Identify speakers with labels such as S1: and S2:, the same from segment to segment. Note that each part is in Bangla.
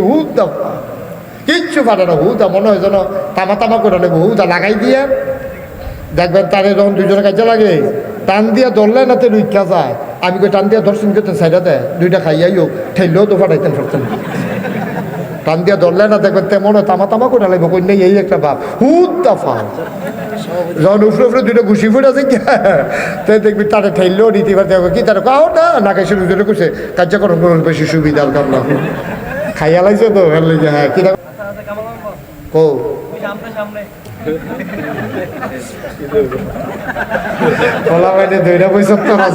S1: হুদা কিচ্ছু পারে না হুদা মনে হয় যেন তামা তামা করে নেব হুদা লাগাই দিয়ে দেখবেন তারে যখন দুজনে কাজে লাগে টান দিয়া ধরলে না তো রুইখা যায় আমি কই টান দিয়া ধরছেন করতে সাইডাতে দুইটা খাইয়াই হোক ঠেললেও তো ফাটাইতেন ফেলতেন টান দিয়া ধরলে না দেখবেন তেমন তামা তামা করে লাগবে কই নেই এই একটা ভাব হুদা ফাল যখন উফরে উফরে দুটো ঘুষি ফুটে আছে তাই দেখবি তারা ঠেললেও নীতি পারতে কি তারা কাও না না খাই শুরু করে কুছে কার্যক্রম বেশি সুবিধার কারণ খাইয়া তো ভালো লাগছে হ্যাঁ কি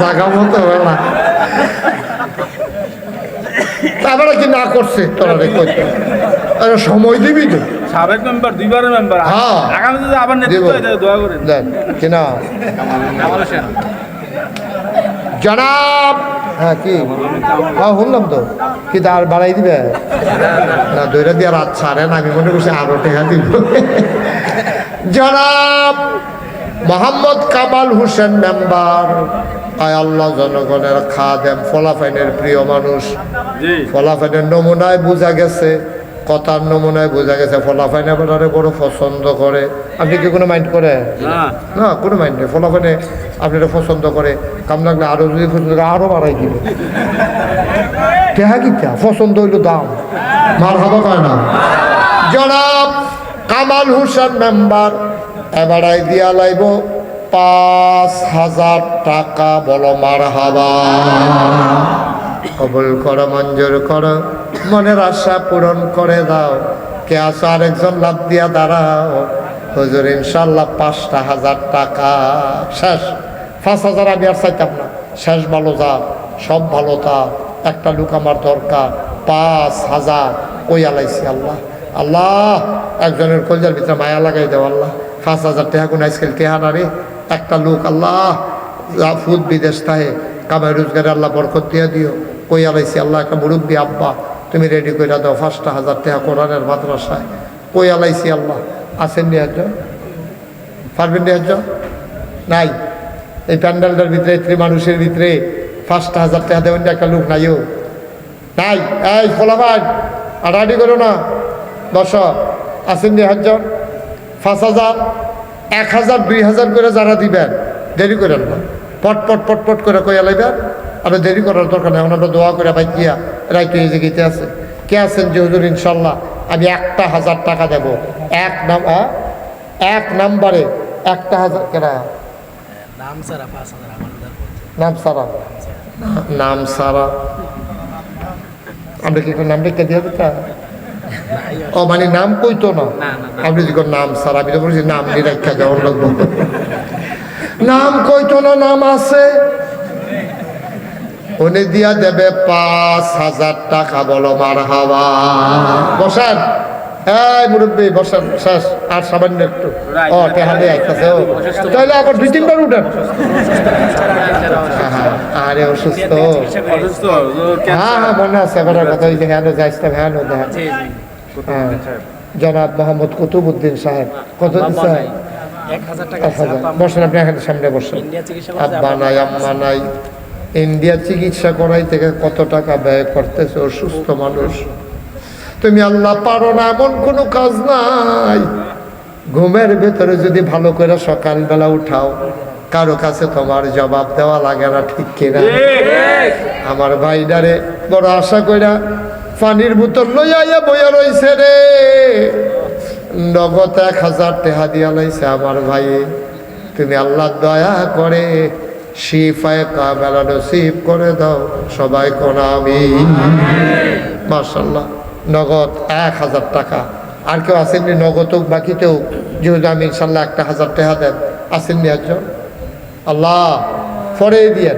S1: জাগা মতো হবে না। তারপরে কি না করছে তোরা আরে সময় দিবি তো।
S2: সাবেক মেম্বার মেম্বার
S1: হ্যাঁ।
S2: আগামীতে আবার নেতৃত্ব। হয় দোয়া করেন
S1: দেখ কিনা জনাব হ্যাঁ কি? হ্যাঁ শুনলাম তো। কি আর বাড়াই দিবে? না দইরা দিয়ে রাত ছাড়ে না আমি মনে করছি আরও টেকা দিব। জনাব মোহাম্মদ কামাল হোসেন মেম্বার। আয় আল্লাহ জনগণের খাদেম ফলাফাইনের প্রিয় মানুষ। ফলাফাইনের নমুনায় বোঝা গেছে কথার নমুনায় বোঝা গেছে ফলাফাইনে বেড়ারে বড় পছন্দ করে। আপনি কি কোনো মাইন্ড করে?
S2: না
S1: কোনো মাইন্ড নেই। ফলাফাইনে আপনারা পছন্দ করে। কাম লাগলে আরও যদি পছন্দ করে আরও বাড়াই দিবে। টেহা কি টেহা? পছন্দ হইল দাম মার হাবা কয় না? জনাব কামাল হোসেন মেম্বার এবারাই দিয়া লাইব। পাঁচ হাজার টাকা বলো মার হাবা কবুল করো, মঞ্জুর করো। মনের আশা পূরণ করে দাও। কে আসো আরেকজন লাভ দিয়া দাঁড়াও। হুজুর ইনশাল্লাহ পাঁচটা হাজার টাকা। শেষ। পাঁচ হাজার আমি আর চাইতাম না। শেষ ভালো যা, সব ভালো তা। একটা লুক আমার দরকার, পাঁচ হাজার। ওই আলাইছি আল্লাহ? আল্লাহ, একজনের কলজার ভিতরে মায়া লাগাই দেওয়া আল্লাহ। পাঁচ হাজার টাকা কোন আজকাল টেহানা একটা লোক আল্লাহ ফুদ বিদেশ থাকে কামাই রোজগারে আল্লাহ বরকত দিয়ে দিও। কই আলাইছি আল্লাহ, একটা মুরব্বী আব্বা, তুমি রেডি করে দাও, পাঁচটা হাজার টাকা কোরআনের মাদ্রাসায়। কই আলাইছি আল্লাহ? আসেন নি একজন? পারবেন নি একজন? নাই। এই প্যান্ডেলটার ভিতরে মানুষের ভিতরে পাঁচটা হাজার টাকা দেবেন একটা লোক নাইও নাই, এই ফলাবান আড়াআড়ি করো না। দশ আসেন নি হাজার পাঁচ হাজার এক হাজার দুই হাজার করে যারা দিবেন, দেরি করেন না। পট পট পট পট করে কইয়া লাইবেন। আর দেরি করার দরকার নেই আমরা দোয়া করে ভাই কিয়া, রাইতে এই জায়গাতে আছে? কে আছেন যে হুজুর, ইনশাল্লাহ, আমি একটা হাজার টাকা দেব। এক নাম হ্যাঁ? এক নাম্বারে একটা হাজার কেনা
S3: নাম সারা পাঁচ হাজার
S1: নাম সারা। নাম সারা। আমরা কি নাম রেখে দিয়ে দিতাম ও মানে নাম কইতো না? আপনি যদি কোন নাম সারা আমি তো বলছি নাম রেখা দেওয়ার লাগবো নাম কইতো না নাম আছে। উনি দিয়া দেবে পাঁচ হাজার টাকা বলো মার হাওয়া বসান। এই মুরব্বী বসান শেষ আর সামান্য একটু। ও টেহা দিয়ে ও। তাহলে আবার দুই তিনবার উঠেন। আরে অসুস্থ।
S2: অসুস্থ।
S1: হ্যাঁ হ্যাঁ মনে আছে এবার কথা হয়েছে হ্যাঁ হ্যাঁ হ্যাঁ। জনাব মোহাম্মদ কুতুবুদ্দিন সাহেব। কত বসেন আপনি এখানে সামনে বসেন। আব্বা নাই আম্মা নাই। ইন্ডিয়া চিকিৎসা করাই থেকে কত টাকা ব্যয় করতেছে অসুস্থ মানুষ? তুমি আল্লাহ পারো না, এমন কোনো কাজ নাই। ঘুমের ভেতরে যদি ভালো করে সকালবেলা উঠাও, কারও কাছে তোমার জবাব দেওয়া লাগে না, ঠিক কিনা? আমার ভাই ভাইডারে বড় আশা কইরা পানির বোতল লইয়া বইয়া রইছে রে। নগদ এক হাজার টেহা দিয়া লাইছে আমার ভাই। তুমি আল্লাহ দয়া করে শিফায় কামেলা করে দাও। সবাই কোন আমি মার্শাল্লাহ নগদ এক হাজার টাকা। আর কেউ আসেননি, নগদ হোক বাকিতেও যেহেতু আমি ইনশাল্লাহ একটা হাজার টাকা দেন আসেননি একজন? আল্লাহ পরে দিয়েন,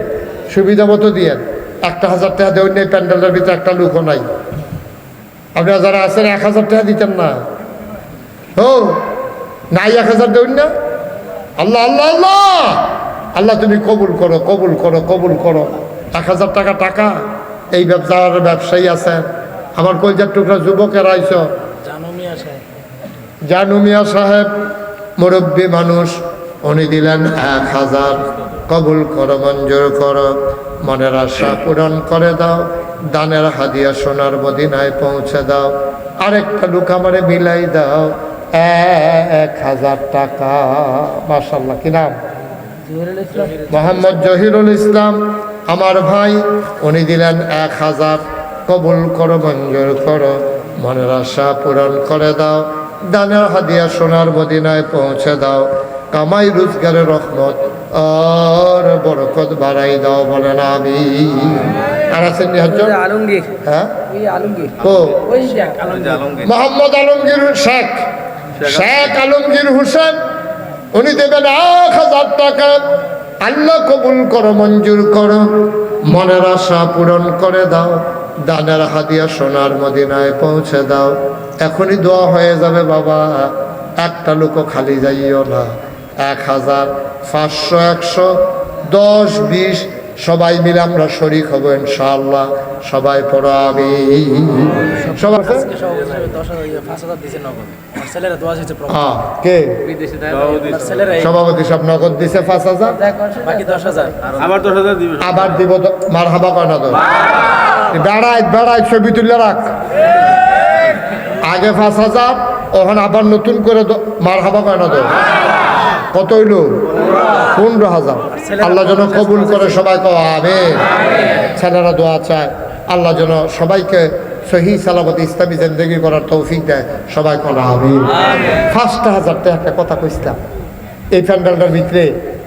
S1: সুবিধা মতো দিয়েন। একটা হাজার টাকা দেওয়ার নেই, প্যান্ডেলের ভিতরে একটা লুকও নাই। আপনারা যারা আছেন, এক হাজার টাকা দিতেন না। ও, নাই এক হাজার দেবেন না? আল্লাহ আল্লাহ আল্লাহ! আল্লাহ, তুমি কবুল করো কবুল করো কবুল করো। এক হাজার টাকা টাকা। এই ব্যবসার ব্যবসায়ী আছেন। আমার কলজার টুকরা যুবকের আইস
S3: জানুমিয়া সাহেব।
S1: মুরব্বী মানুষ উনি দিলেন এক হাজার। কবুল করো মঞ্জুর করো মনের আশা পূরণ করে দাও দানের হাদিয়া সোনার মদিনায় পৌঁছে দাও। আরেকটা লুক আমারে মিলাই দাও এক হাজার টাকা। মার্শাল্লাহ কি নাম? মোহাম্মদ জহিরুল ইসলাম। আমার ভাই উনি দিলেন এক হাজার। কবুল করো মঞ্জুর করো। মনের আশা পূরণ করে দাও। দানের হাদিয়া সোনার মদিনায় পৌঁছে দাও। কামাই রোজগারের রহমত আর বরকত বাড়াই দাও বলেন আমি আর আছেন
S4: আলমগীর।
S1: হ্যাঁ? ও। মোহাম্মদ আলমগীর শেখ। শেখ আলমগীর হোসেন। উনি দেবেন এক হাজার টাকা। আল্লাহ কবুল করো মঞ্জুর করো। মনের আশা পূরণ করে দাও। দানের হাদিয়া সোনার মদিনায় পৌঁছে দাও। এখনই দোয়া হয়ে যাবে বাবা। একটা লোকও খালি যাইও না। এক হাজার পাঁচশো একশো দশ বিশ সবাই মিলে আমরা শরিক হব ইনশাআল্লাহ। সবাই পড়ো আমি সবাই
S3: সভাপতি দশ
S1: কে? সব নগদ দিছে পাঁচ হাজার?
S3: দশ
S2: আবার দশ দিবে।
S1: আবার দিব মার হাবা কয়না তো বেড়াই বেড়াই ছবি তুলে রাখ। আগে পাঁচ হাজার ওখানে আবার নতুন করে মার হাবা কয়না তো কত হইল? পনেরো হাজার। আল্লাহ যেন কবুল করে সবাই কো আবে ছেলেরা দোয়া চায়। আল্লাহ যেন সবাইকে সহি সালামত ইসলামী জিন্দগি করার তৌফিক দেয়। সবাই করা আমি ফার্স্ট হাজার একটা কথা কইছিলাম। এই প্যান্ডেলটার ভিতরে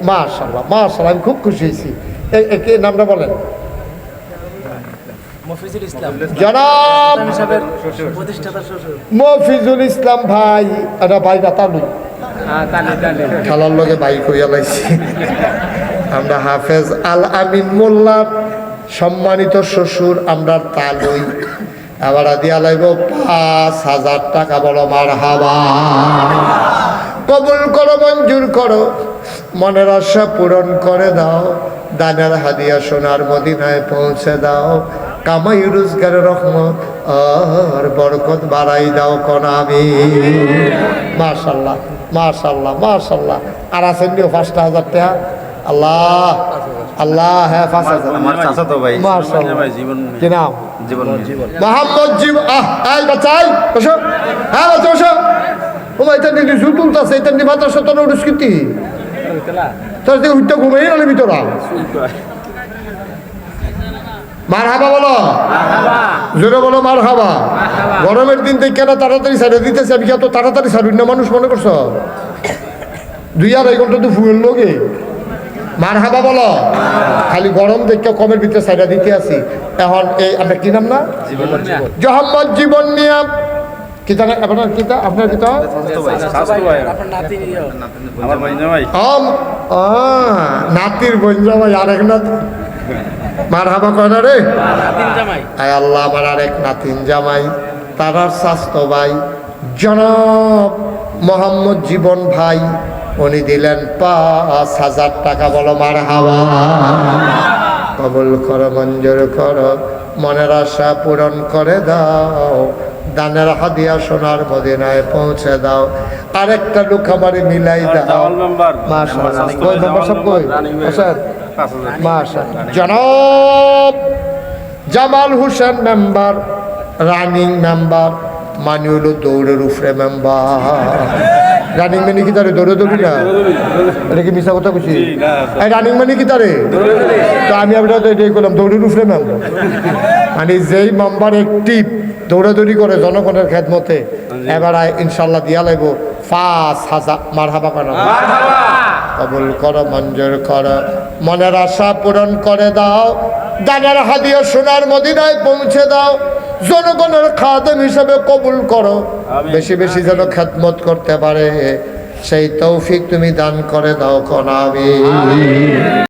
S1: মাশাল্লাহ মাশাল্লাহ আমি খুব খুশি হয়েছি। নামটা বলেন?
S3: মফিজুল ইসলাম।
S1: জনাব
S3: ইসলাম প্রতিষ্ঠাতা শ্বশুর।
S1: মফিজুল ইসলাম ভাই এটা ভাই দাতালু খেলার লগে বাইক হইয়া লাইছি। আমরা হাফেজ আল আমিন মোল্লার সম্মানিত শ্বশুর আমরা তালুই আবার দিয়া লাগব পাঁচ হাজার টাকা বড় মার হাবা কবুল করো মঞ্জুর করো। মনের আশা পূরণ করে দাও। দানের হাদিয়া সোনার মদিনায় পৌঁছে দাও। কামাই রোজগারের রহমত আর বরকত বাড়াই দাও কোন আমি। মাশাল্লাহ মাশাল্লাহ মাশাল্লাহ। আর আছেন নিও পাঁচটা হাজার টাকা। আল্লাহ আল্লাহ হ্যাঁ পাঁচ হাজার।
S2: জীবন
S1: কি নাম?
S5: জীবন
S1: মোহাম্মদ জীব আহ আই বাচ্চাই বসো। হ্যাঁ বাচ্চা বসো। ও এটা নিয়ে জুল তুলতাছে এটা নিয়ে মাত্র সতন উড়ুস্কৃতি তোর দিকে উঠতে নালে ভিতরা। মার হাবা বলো জোরে বলো মার হাবা গরমের দিন থেকে কেন তাড়াতাড়ি সারে দিতেছে? আমি কি এত তাড়াতাড়ি সারুন না মানুষ মনে করছ? দুই আড়াই ঘণ্টা তো ফুয়ের লোকে মার হাবা বলো। খালি গরম দেখে কমের ভিতরে সাইডা দিতে আসি এখন এই আপনার কি নাম না? জহাম্মদ জীবন নিয়া। কিতা না আপনার কিতা আপনার কিতা নাতির বঞ্জা ভাই আরেক নাতি। মার হাবা কয় না রে? আয় আল্লাহ আমার আরেক নাতিন জামাই। তারার স্বাস্থ্য ভাই জনাব মোহাম্মদ জীবন ভাই উনি দিলেন পাঁচ হাজার টাকা বলো মার হাওয়া কবল করো মঞ্জুর কর মনের আশা পূরণ করে দাও। দানের হাদিয়া সোনার মদিনায় পৌঁছে দাও। আরেকটা লোক আমারে মিলাই দাও।
S2: মেম্বার
S1: সব কই? জনাব Jamal Hossain member running member মানি হলো দৌড়ের উফরে মেম্বার। রানিং মানে কি তারে? দৌড়ে দৌড়ি না? এটা কি মিশা কথা বলছি এই রানিং মানে কি তারে? তো আমি আপনার তো এটাই করলাম দৌড়ের উপরে মেম্বার। মানে যেই মেম্বার একটিভ দৌড়াদৌড়ি করে জনগণের খেদমতে এবার ইনশাল্লাহ দিয়া লাগবো পাঁচ হাজার মার হাবা করা কবুল করো মঞ্জুর করো। মনের আশা পূরণ করে দাও। দানের হাদিয়া সোনার মদিনায় পৌঁছে দাও। জনগণের খাদেম হিসেবে কবুল করো। বেশি বেশি যেন খেদমত করতে পারে। সেই তৌফিক তুমি দান করে দাও কনামি